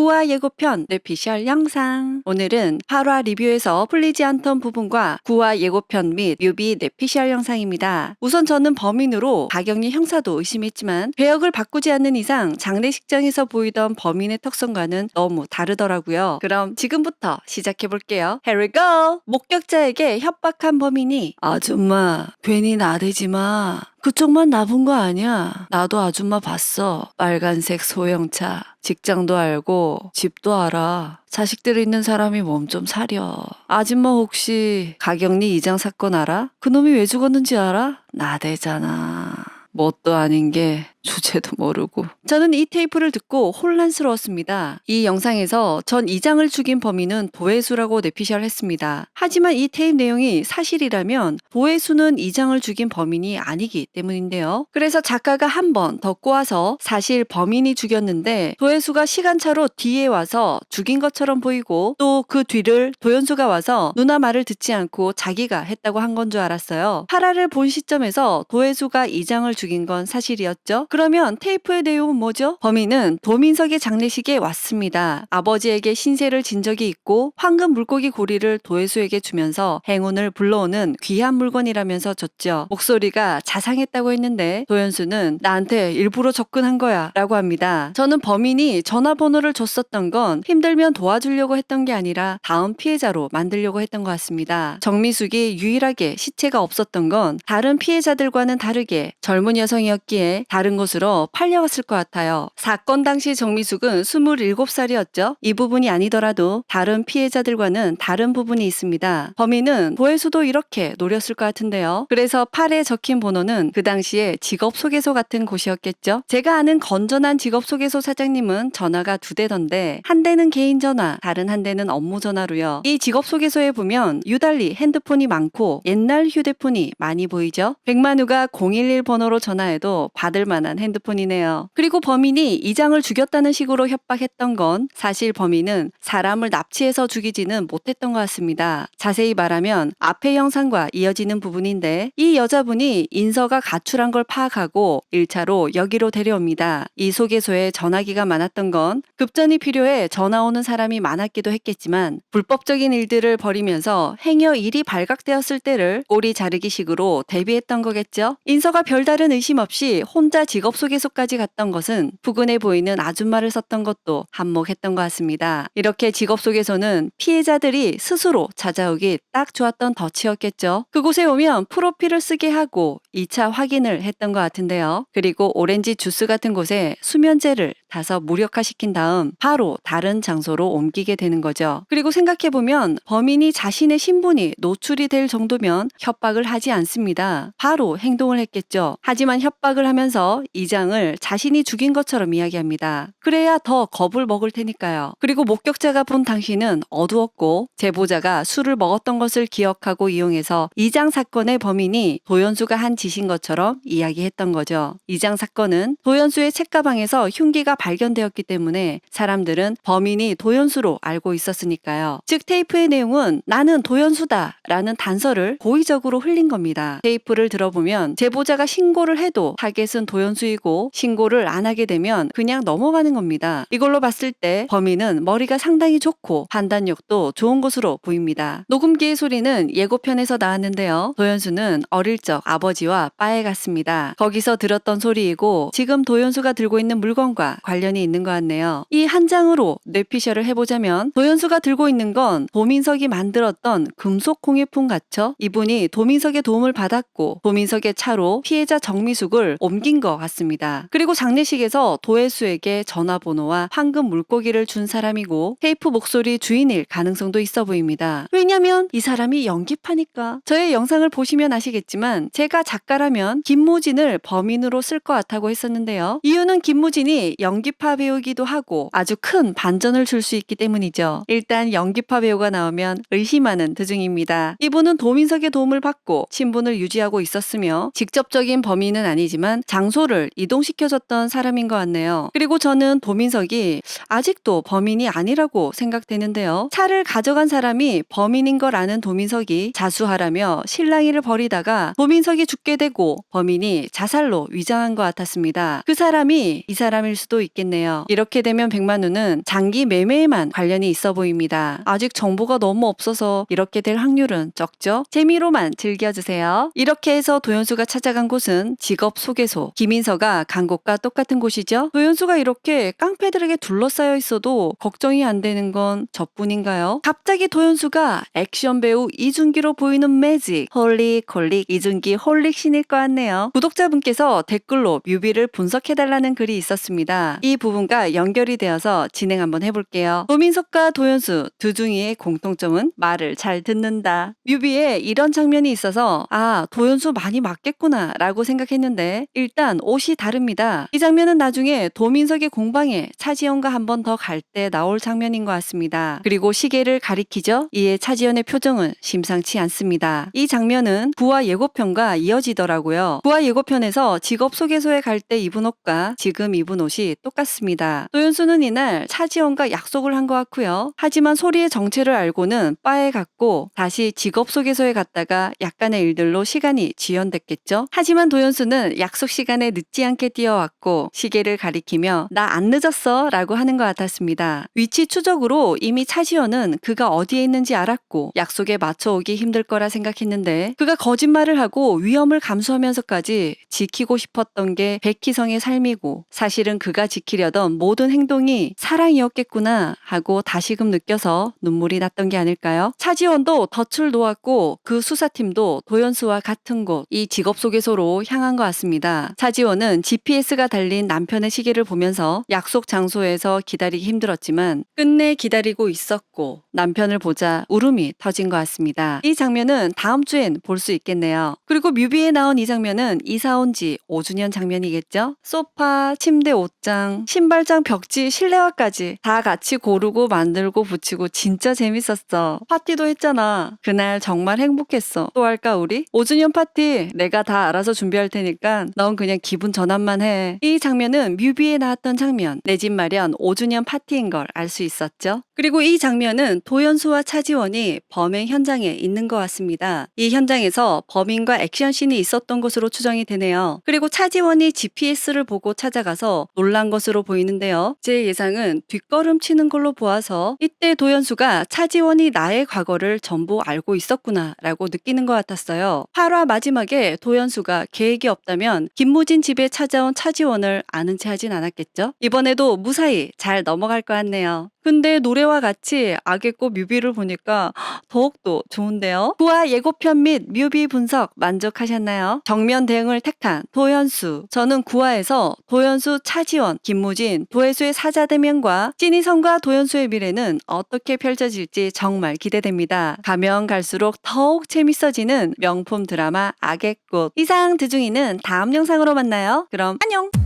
구화 예고편 뇌피셜 영상 오늘은 8화 리뷰에서 풀리지 않던 부분과 구화 예고편 및 뮤비 뇌피셜 영상입니다. 우선 저는 범인으로 박영리 형사도 의심했지만 배역을 바꾸지 않는 이상 장례식장에서 보이던 범인의 특성과는 너무 다르더라고요. 그럼 지금부터 시작해볼게요. Here we go! 목격자에게 협박한 범인이 아줌마 괜히 나대지 마. 그쪽만 나쁜 거 아니야. 나도 아줌마 봤어. 빨간색 소형차. 직장도 알고 집도 알아. 자식들 있는 사람이 몸 좀 사려. 아줌마 혹시 가경리 이장 사건 알아? 그놈이 왜 죽었는지 알아? 나대잖아. 뭣도 아닌 게 주제도 모르고. 저는 이 테이프를 듣고 혼란스러웠습니다. 이 영상에서 전 이장을 죽인 범인은 도혜수라고 내피셜 했습니다. 하지만 이 테이프 내용이 사실이라면 도혜수는 이장을 죽인 범인이 아니기 때문인데요. 그래서 작가가 한 번 더 꼬아서 사실 범인이 죽였는데 도혜수가 시간차로 뒤에 와서 죽인 것처럼 보이고 또 그 뒤를 도연수가 와서 누나 말을 듣지 않고 자기가 했다고 한 건 줄 알았어요. 파라를 본 시점에서 도혜수가 이장을 죽인 건 사실이었죠. 그러면 테이프의 내용은 뭐죠? 범인은 도민석의 장례식에 왔습니다. 아버지에게 신세를 진 적이 있고 황금 물고기 고리를 도혜수에게 주면서 행운을 불러오는 귀한 물건이라면서 줬죠. 목소리가 자상했다고 했는데 도현수는 나한테 일부러 접근한 거야 라고 합니다. 저는 범인이 전화번호를 줬었던 건 힘들면 도와주려고 했던 게 아니라 다음 피해자로 만들려고 했던 것 같습니다. 정미숙이 유일하게 시체가 없었던 건 다른 피해자들과는 다르게 젊은 여성이었기에 다른 곳으로 팔려갔을 것 같아요. 사건 당시 정미숙은 27살이었죠. 이 부분이 아니더라도 다른 피해자들과는 다른 부분이 있습니다. 범인은 도혜수도 이렇게 노렸을 것 같은데요. 그래서 팔에 적힌 번호는 그 당시에 직업 소개소 같은 곳이었겠죠. 제가 아는 건전한 직업 소개소 사장님은 전화가 두 대던데 한 대는 개인 전화, 다른 한 대는 업무 전화로요. 이 직업 소개소에 보면 유달리 핸드폰이 많고 옛날 휴대폰이 많이 보이죠. 백만우가 011 번호로 전화해도 받을 만한 핸드폰이네요. 그리고 범인이 이장을 죽였다는 식으로 협박했던 건 사실 범인은 사람을 납치해서 죽이지는 못했던 것 같습니다. 자세히 말하면 앞의 영상과 이어지는 부분인데 이 여자분이 인서가 가출한 걸 파악하고 1차로 여기로 데려옵니다. 이 소개소에 전화기가 많았던 건 급전이 필요해 전화 오는 사람이 많았기도 했겠지만 불법적인 일들을 벌이면서 행여 일이 발각되었을 때를 꼬리 자르기식으로 대비했던 거겠죠. 인서가 별다른 의심 없이 혼자 직업 소개소까지 갔던 것은 부근해 보이는 아줌마를 썼던 것도 한몫했던 것 같습니다. 이렇게 직업 소개소는 피해자들이 스스로 찾아오기 딱 좋았던 덫이었겠죠. 그곳에 오면 프로필을 쓰게 하고 2차 확인을 했던 것 같은데요. 그리고 오렌지 주스 같은 곳에 수면제를 타서 무력화시킨 다음 바로 다른 장소로 옮기게 되는 거죠. 그리고 생각해보면 범인이 자신의 신분이 노출이 될 정도면 협박을 하지 않습니다. 바로 행동을 했겠죠. 하지만 협박을 하면서 이장을 자신이 죽인 것처럼 이야기합니다. 그래야 더 겁을 먹을 테니까요. 그리고 목격자가 본 당시는 어두웠고 제보자가 술을 먹었던 것을 기억하고 이용해서 이장 사건의 범인이 도연수가 한 짓인 것처럼 이야기했던 거죠. 이장 사건은 도연수의 책가방에서 흉기가 발견되었기 때문에 사람들은 범인이 도연수로 알고 있었으니까요. 즉 테이프의 내용은 나는 도연수다 라는 단서를 고의적으로 흘린 겁니다. 테이프를 들어보면 제보자가 신고를 해도 타겟은 도연수이고 신고를 안 하게 되면 그냥 넘어가는 겁니다. 이걸로 봤을 때 범인은 머리가 상당히 좋고 판단력도 좋은 것으로 보입니다. 녹음기의 소리는 예고편에서 나왔는데요. 도연수는 어릴 적 아버지와 바에 갔습니다. 거기서 들었던 소리이고 지금 도연수가 들고 있는 물건과 관련이 있는 것 같네요. 이 한 장으로 뇌피셜을 해보자면 도연수가 들고 있는 건 도민석이 만들었던 금속 공예품 같죠? 이분이 도민석의 도움을 받았고 도민석의 차로 피해자 정 미숙을 옮긴 것 같습니다. 그리고 장례식에서 도혜수에게 전화번호와 황금 물고기를 준 사람이고 테이프 목소리 주인일 가능성도 있어 보입니다. 왜냐면 이 사람이 연기파니까. 저의 영상을 보시면 아시겠지만 제가 작가라면 김무진을 범인으로 쓸 것 같다고 했었는데요. 이유는 김무진이 연기파 배우기도 하고 아주 큰 반전을 줄 수 있기 때문이죠. 일단 연기파 배우가 나오면 의심하는 도중입니다. 이분은 도민석의 도움을 받고 친분을 유지하고 있었으며 직접적인 범인 본인은 아니지만 장소를 이동시켜줬던 사람인 것 같네요. 그리고 저는 도민석이 아직도 범인이 아니라고 생각되는데요. 차를 가져간 사람이 범인인 걸 아는 도민석이 자수하라며 실랑이를 벌이다가 도민석이 죽게 되고 범인이 자살로 위장한 것 같았습니다. 그 사람이 이 사람일 수도 있겠네요. 이렇게 되면 백만우는 장기 매매에만 관련이 있어 보입니다. 아직 정보가 너무 없어서 이렇게 될 확률은 적죠? 재미로만 즐겨주세요. 이렇게 해서 도현수가 찾아간 곳은 직업 소개소. 김인서가 간 곳과 똑같은 곳이죠? 도현수가 이렇게 깡패들에게 둘러싸여 있어도 걱정이 안 되는 건 저뿐인가요? 갑자기 도현수가 액션 배우 이준기로 보이는 매직. 홀릭 홀릭 이준기 홀릭 신일 것 같네요. 구독자분께서 댓글로 뮤비를 분석해달라는 글이 있었습니다. 이 부분과 연결이 되어서 진행 한번 해볼게요. 도민석과 도현수 두 중이의 공통점은 말을 잘 듣는다. 뮤비에 이런 장면이 있어서 아 도현수 많이 맞겠구나 라고 생각 했는데 일단 옷이 다릅니다. 이 장면은 나중에 도민석의 공방에 차지연과 한 번 더 갈 때 나올 장면인 것 같습니다. 그리고 시계를 가리키죠? 이에 차지연의 표정은 심상치 않습니다. 이 장면은 구화 예고편과 이어지더라고요. 구화 예고편에서 직업 소개소에 갈 때 입은 옷과 지금 입은 옷이 똑같습니다. 도현수는 이날 차지원과 약속을 한 것 같고요. 하지만 소리의 정체를 알고는 바에 갔고 다시 직업 소개소에 갔다가 약간의 일들로 시간이 지연됐겠죠. 하지만 도 현수는 약속 시간에 늦지 않게 뛰어왔고 시계를 가리키며 나 안 늦었어 라고 하는 것 같았습니다. 위치 추적으로 이미 차지원은 그가 어디에 있는지 알았고 약속에 맞춰오기 힘들 거라 생각했는데 그가 거짓말을 하고 위험을 감수하면서까지 지키고 싶었던 게 백희성의 삶이고 사실은 그가 지키려던 모든 행동이 사랑이었겠구나 하고 다시금 느껴서 눈물이 났던 게 아닐까요? 차지원도 덫을 놓았고 그 수사팀도 도연수와 같은 곳 이 직업 소개소로 향한 것 같습니다. 차지원은 GPS가 달린 남편의 시계를 보면서 약속 장소에서 기다리기 힘들었지만 끝내 기다리고 있었고 남편을 보자 울음이 터진 것 같습니다. 이 장면은 다음 주엔 볼 수 있겠네요. 그리고 뮤비에 나온 이 장면은 이사 온 지 5주년 장면이겠죠? 소파, 침대 옷장, 신발장, 벽지, 실내화까지 다 같이 고르고 만들고 붙이고 진짜 재밌었어. 파티도 했잖아. 그날 정말 행복했어. 또 할까 우리? 5주년 파티 내가 다 알아서 준비할 테니까 넌 그냥 기분 전환만 해. 이 장면은 뮤비에 나왔던 장면. 내 집 마련 5주년 파티인 걸 알 수 있었죠. 그리고 이 장면은 도연수와 차지원이 범행 현장에 있는 것 같습니다. 이 현장에서 범인과 액션씬이 있었던 것으로 추정이 되네요. 그리고 차지원이 GPS를 보고 찾아가서 놀란 것으로 보이는데요. 제 예상은 뒷걸음 치는 걸로 보아서 이때 도연수가 차지원이 나의 과거를 전부 알고 있었구나 라고 느끼는 것 같았어요. 8화 마지막에 도연수가 계획 이 없다면 김무진 집에 찾아온 차지원을 아는 체 하진 않았겠죠? 이번에도 무사히 잘 넘어갈 것 같네요. 근데 노래와 같이 악의 꽃 뮤비를 보니까 더욱더 좋은데요. 구화 예고편 및 뮤비 분석 만족하셨나요? 정면 대응을 택한 도현수. 저는 구화에서 도현수, 차지원, 김무진, 도혜수의 사자대면과 찐이성과 도현수의 미래는 어떻게 펼쳐질지 정말 기대됩니다. 가면 갈수록 더욱 재밌어지는 명품 드라마 악의 꽃. 이상 드중이는 다음 영상으로 만나요. 그럼 안녕!